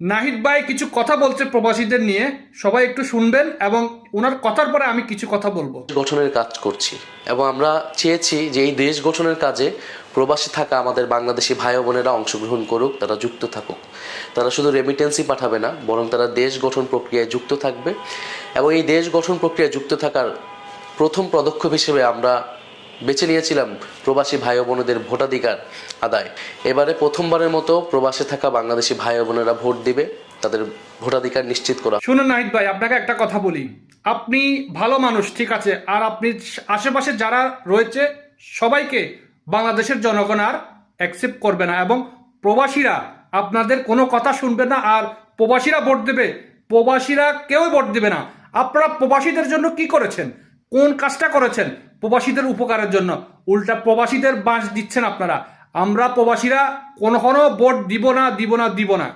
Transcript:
নাহিদ ভাই কিছু কথা বলছে প্রবাসীদের নিয়ে। সবাই একটু শুনবেন এবং ওনার কথার পরে আমি কিছু কথা বলব। গঠনের কাজ করছি এবং আমরা চেয়েছি যে এই দেশ গঠনের কাজে প্রবাসী থাকা আমাদের বাংলাদেশি ভাই বোনেরা অংশগ্রহণ করুক, তারা যুক্ত থাকুক। তারা শুধু রেমিটেন্সই পাঠাবে না, বরং তারা দেশ গঠন প্রক্রিয়ায় যুক্ত থাকবে। এবং এই দেশ গঠন প্রক্রিয়ায় যুক্ত থাকার প্রথম পদক্ষেপ হিসেবে আমরা বেছে নিয়েছিলাম প্রবাসী ভাই বোনেদের ভোটাধিকার আদায়। এবারে প্রথমবারের মতো প্রবাসে থাকা বাংলাদেশি ভাই বোনেরা ভোট দিবে, তাদের ভোটাধিকার নিশ্চিত করা। শুনুন নাহিদ ভাই, আপনাকে একটা কথা বলি। আপনি ভালো মানুষ, ঠিক আছে, আর আপনি আশেপাশে যারা রয়েছে, সবাইকে বাংলাদেশের জনগণ আর অ্যাকসেপ্ট করবে না এবং প্রবাসীরা আপনাদের কোনো কথা শুনবে না আর প্রবাসীরা ভোট দেবে, প্রবাসীরা কেউই ভোট দেবে না। আপনারা প্রবাসীদের জন্য কি করেছেন? কোন কাজটা করেছেন? প্রবাসীদের উপকারের জন্য। উল্টা প্রবাসীদের বাঁশ দিচ্ছেন আপনারা। আমরা প্রবাসীরা কোনো ভোট দিব না দিব না দিব না।